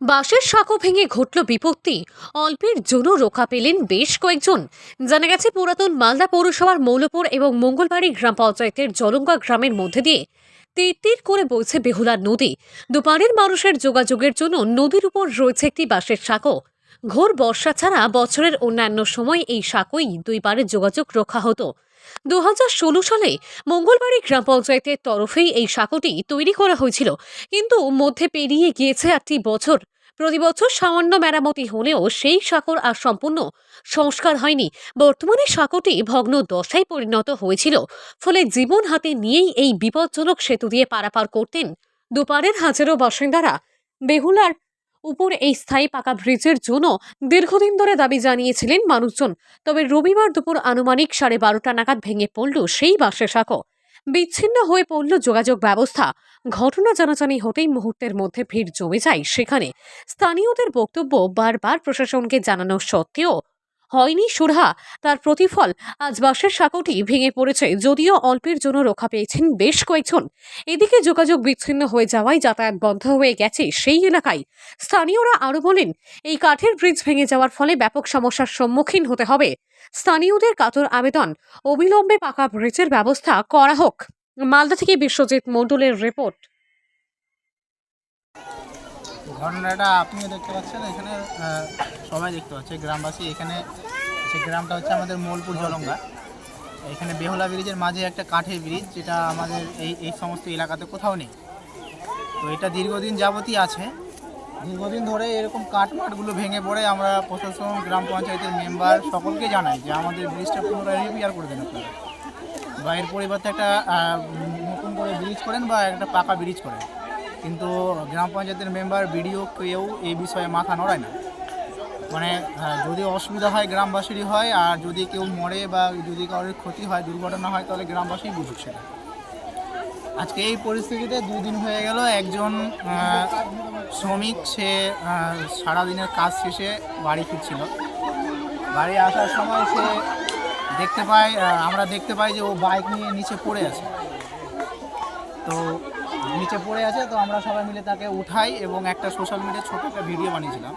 বাঁশের সাঁকো ভেঙে ঘটল বিপত্তি। অল্পের জন্য রক্ষা পেলেন বেশ কয়েকজন। জানা গেছে, পুরাতন মালদা পৌরসভার মৌলপুর এবং মঙ্গলবাড়ি গ্রাম পঞ্চায়েতের জলঙ্গা গ্রামের মধ্যে দিয়ে তীর করে বইছে বেহুলা নদী। দুপারের মানুষের যোগাযোগের জন্য নদীর উপর রয়েছে একটি বাঁশের সাঁকো। ঘোর বর্ষা ছাড়া বছরের অন্যান্য সময় এই সাঁকোই দুই পারের যোগাযোগ রক্ষা হতো। দু হাজার ষোলো সালে মঙ্গলবাড়ি গ্রাম পঞ্চায়েতের তরফেই এই সাঁকোটি তৈরি করা হয়েছিল। কিন্তু মধ্যে পেরিয়ে গিয়েছে একটি বছর। প্রতি বছর সামান্য মেরামতি হলেও সেই সাঁকোর আর সম্পূর্ণ সংস্কার হয়নি। বর্তমানে সাঁকোটি ভগ্ন দশায় পরিণত হয়েছিল। ফলে জীবন হাতে নিয়েই এই বিপজ্জনক সেতু দিয়ে পারাপার করতেন দুপারের হাজারো বাসিন্দারা। বেহুলার উপর এই স্থায়ী পাকা ব্রিজের জন্য দীর্ঘদিন ধরে দাবি জানিয়েছিলেন মানুষজন। তবে রবিবার দুপুর আনুমানিক সাড়ে বারোটা নাগাদ ভেঙে পড়ল সেই বাসের সাঁকো। বিচ্ছিন্ন হয়ে পড়ল যোগাযোগ ব্যবস্থা। ঘটনা জানাজানি হতেই মুহূর্তের মধ্যে ভিড় জমে যায় সেখানে। স্থানীয়দের বক্তব্য বারবার প্রশাসনকে জানানো সত্ত্বেও হয়নি সুরহা। তার প্রতিফল আজ বাসের সাঁকোটি ভেঙে পড়েছে, যদিও অল্পের জন্য রক্ষা পেয়েছেন বেশ কয়েকজন। এদিকে যোগাযোগ বিচ্ছিন্ন হয়ে যাওয়ায় যাতায়াত বন্ধ হয়ে গেছে সেই এলাকায়। স্থানীয়রা আরও বলেন, এই কাঠের ব্রিজ ভেঙে যাওয়ার ফলে ব্যাপক সমস্যার সম্মুখীন হতে হবে। স্থানীয়দের কাতর আবেদন, অবিলম্বে পাকা ব্রিজের ব্যবস্থা করা হোক। মালদা থেকে বিশ্বজিৎ মণ্ডলের রিপোর্ট। ঘটনাটা আপনিও দেখতে পাচ্ছেন, এখানে সবাই দেখতে পাচ্ছে, গ্রামবাসী। এখানে সে গ্রামটা হচ্ছে আমাদের মোলপুর জলঙ্গা। এখানে বেহুলা ব্রিজের মাঝে একটা কাঠের ব্রিজ, যেটা আমাদের এই এই সমস্ত এলাকাতে কোথাও নেই। তো এটা দীর্ঘদিন যাবতই আছে। দীর্ঘদিন ধরে এরকম কাঠ মাঠগুলো ভেঙে পড়ে আমরা প্রশাসন, গ্রাম পঞ্চায়েতের মেম্বার সকলকে জানাই যে আমাদের ব্রিজটা পুনরায় রিপেয়ার করে দেন আপনারা। বা এর পরিবর্তে একটা নতুন করে ব্রিজ করেন বা একটা পাকা ব্রিজ করেন। কিন্তু গ্রাম পঞ্চায়েতের মেম্বার বিডিও কেউ এই বিষয়ে মাথা নড়ায় না। মানে যদি অসুবিধা হয় গ্রামবাসীরই হয়, আর যদি কেউ মরে বা যদি কারোর ক্ষতি হয়, দুর্ঘটনা হয়, তাহলে গ্রামবাসী বুঝুক সেটা। আজকে এই পরিস্থিতিতে দুদিন হয়ে গেল, একজন শ্রমিক, সে সারাদিনের কাজ শেষে বাড়ি ফিরছিল। বাড়ি আসার সময় সে দেখতে পায় আমরা দেখতে পাই যে ও বাইক নিয়ে নিচে পড়ে আছে। তো নিচে পড়ে আছে তো আমরা সবাই মিলে তাকে উঠাই এবং একটা সোশ্যাল মিডিয়ায় ছোটো একটা ভিডিও বানিয়েছিলাম।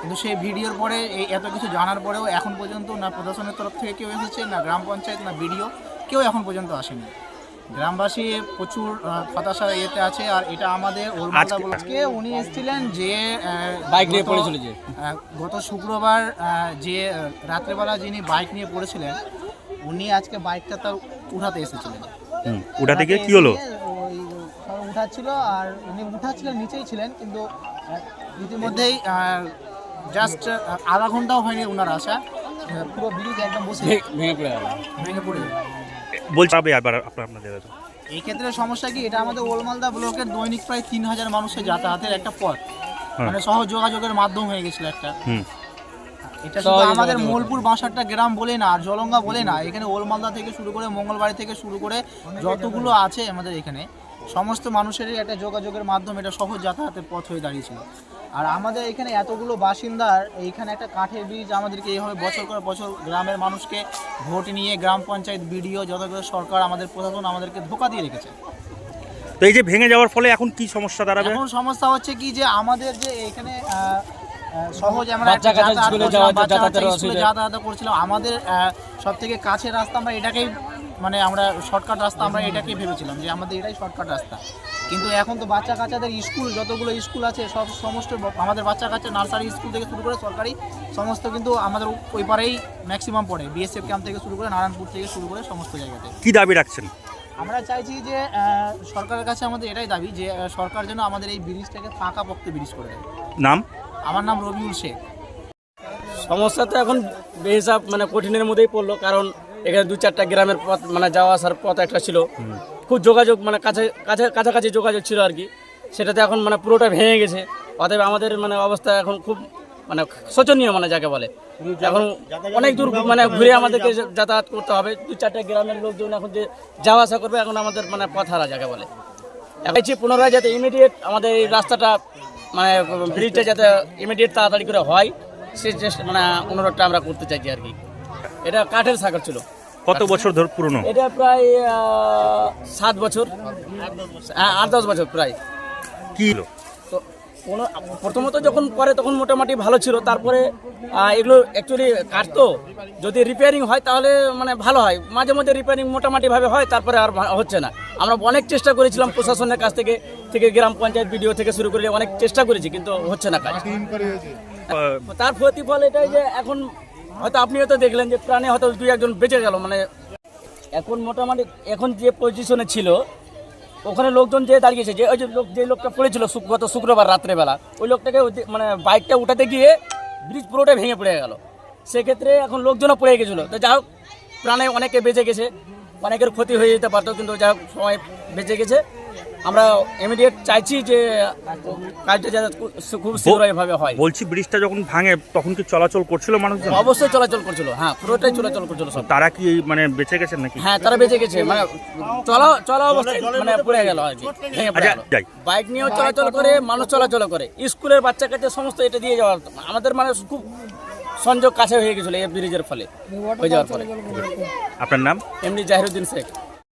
কিন্তু সেই ভিডিওর পরে এই এত কিছু জানার পরেও এখন পর্যন্ত না প্রশাসনের তরফ থেকে কেউ এসেছে না গ্রাম পঞ্চায়েত না ভিডিও কেউ এখন পর্যন্ত আসেনি। গ্রামবাসী প্রচুর হতাশা ইয়েতে আছে আর এটা আমাদের আজকে- আজকে উনি এসেছিলেন যে বাইক নিয়ে পড়েছিল যে। গত শুক্রবার যে রাত্রেবেলা যিনি বাইক নিয়ে পড়েছিলেন উনি আজকে বাইকটা তার উঠাতে এসেছিলেন। ওটা থেকে কি হলো? উঠাচ্ছিল আর উনি উঠাচ্ছিলেন নিচেই ছিলেন কিন্তু ইতিমধ্যেই জাস্ট আধা ঘন্টাও হয়নি ওনার আসা। পুরো ব্রিজ একদম বসে ভেঙে পড়ে গেল। ভেঙে পড়ে গেল। বলছি আবার আপনার আপনাদের এই ক্ষেত্রে সমস্যা কি এটা আমাদের ওলমালদা ব্লকের দৈনিক প্রায় তিন হাজার মানুষের যাতায়াতের একটা পথ। হ্যাঁ। মানে সহজ যোগাযোগের মাধ্যম হয়ে গেছিল একটা। হুম। এটা শুধু আমাদের মোলপুর বাসারটা গ্রাম বলে না আর জলঙ্গা বলে না। এখানে ওলমালদা থেকে শুরু করে মঙ্গলবাড়ি থেকে শুরু করে যতগুলো আছে আমাদের এখানে সমস্ত মানুষেরই একটা যোগাযোগের মাধ্যম এটা সহজ যাতায়াতের পথ হয়ে দাঁড়িয়েছিল। আর আমাদের এখানে এতগুলো বাসিন্দার এইখানে একটা কাঠের ব্রিজ আমাদেরকে এইভাবে বছর করে বছর গ্রামের মানুষকে ভোট নিয়ে গ্রাম পঞ্চায়েত বিডিও যতগুলো সরকার আমাদের প্রশাসন আমাদেরকে ধোকা দিয়ে রেখেছে। তো এই যে ভেঙে যাওয়ার ফলে এখন কি সমস্যা দাঁড়াবে? এখন সমস্যা হচ্ছে কি যে আমাদের যে এখানে সহজ আমরা। যাতায়াত করছিলাম আমাদের সব থেকে কাছের রাস্তা আমরা এটাকেই মানে আমরা শর্টকাট রাস্তা আমরা এটাকেই ভেবেছিলাম যে আমাদের এটাই শর্টকাট রাস্তা। কিন্তু এখন তো বাচ্চা কাচ্চাদের স্কুল যতগুলো স্কুল আছে সব সমস্ত আমাদের বাচ্চা কাচ্চা নার্সারি স্কুল থেকে শুরু করে সরকারি সমস্ত কিন্তু আমাদের ওই পারেই ম্যাক্সিমাম পড়ে। বিএসএফ ক্যাম্প থেকে শুরু করে নারায়ণপুর থেকে শুরু করে সমস্ত জায়গাতে। কি দাবি রাখছেন? আমরা চাইছি যে সরকারের কাছে আমাদের এটাই দাবি যে সরকার যেন আমাদের এই ব্রিজটাকে ফাঁকা পক্ষে ব্রিজ করে দেয়। নাম? আমার নাম রবিউল শেখ। সমস্যা তো এখন বেহিসাব মানে কঠিনের মধ্যেই পড়ল কারণ এখানে দু চারটা গ্রামের পথ মানে যাওয়া আসার পথ একটা ছিল। খুব যোগাযোগ মানে কাছে কাছে, কাছাকাছি যোগাযোগ ছিল আর কি। সেটাতে এখন মানে পুরোটা ভেঙে গেছে। অতএব আমাদের মানে অবস্থা এখন খুব মানে শোচনীয় মানে যাকে বলে। এখন অনেক দূর মানে ঘুরে আমাদেরকে যাতায়াত করতে হবে। দু চারটা গ্রামের লোকজন এখন যে যাওয়া আসা করবে, এখন আমাদের মানে পথ হারা যাকে বলে। চাইছি পুনরায় যাতে ইমিডিয়েট আমাদের এই রাস্তাটা মানে ব্রিজটা যাতে ইমিডিয়েট তাড়াতাড়ি করে হয়, সে চেষ্টা মানে অনুরোধটা আমরা করতে চাইছি আর কি। এটা কাঠের সাগর ছিল। কত বছর ধর পুরনো? এটা প্রায় সাত বছর। হ্যাঁ, আট দশ বছর প্রায়। কি? হলো তো কোনো প্রথমত যখন করে তখন মোটামুটি ভালো ছিল। তারপরে এগুলো অ্যাকচুয়ালি কাটতো যদি রিপেয়ারিং হয় তাহলে মানে ভালো হয়। মাঝে মধ্যে রিপেয়ারিং মোটামুটিভাবে হয় তারপরে আর হচ্ছে না। আমরা অনেক চেষ্টা করেছিলাম প্রশাসনের কাছ থেকে থেকে গ্রাম পঞ্চায়েত বিডিও থেকে শুরু করে অনেক চেষ্টা করেছি কিন্তু হচ্ছে না কাজ। তার প্রতিফল এটাই যে এখন হয়তো আপনি হয়তো দেখলেন যে প্রাণে হয়তো দুই একজন বেঁচে গেল মানে এখন মোটামুটি এখন যে পজিশনে ছিল, ওখানে লোকজন যে দাঁড়িয়েছে যে ওই যে লোক, যে লোকটা পড়েছিল গত শুক্রবার রাত্রেবেলা, ওই লোকটাকে মানে বাইকটা উঠাতে গিয়ে ব্রিজ পুরোটাই ভেঙে পড়ে গেল। সেক্ষেত্রে এখন লোকজনও পড়ে গেছিল। তো যা হোক, প্রাণে অনেকে বেঁচে গেছে, অনেকের ক্ষতি হয়ে যেতে পারতো, কিন্তু যা হোক সবাই বেঁচে গেছে। আমরা ইমিডিয়েট চাইছি যে কাজটা যাতে খুব- শীঘ্রভাবে হয়। বলছি ব্রিজটা যখন ভাঙে তখন কি চলাচল করছিল মানুষজন? অবশ্যই চলাচল করছিল হ্যাঁ পুরোটাই চলাচল করছিল সব। তারা কি মানে বেঁচে গেছেন নাকি? হ্যাঁ তারা বেঁচে গেছে মানে চলা চলা অবস্থায় মানে পড়ে গেল আর কি আচ্ছা বাইক নিয়েও চলাচল করে মানুষ চলাচল করে। স্কুলের বাচ্চা কাচ্চা সমস্ত এটা দিয়ে যাওয়ার আমাদের মানে খুব সংযোগ কাছে হয়ে গেছিল এই ব্রিজের ফলে হয়ে যাওয়ার ফলে। আপনার নাম? এমনি জাহিরুদ্দিন শেখ।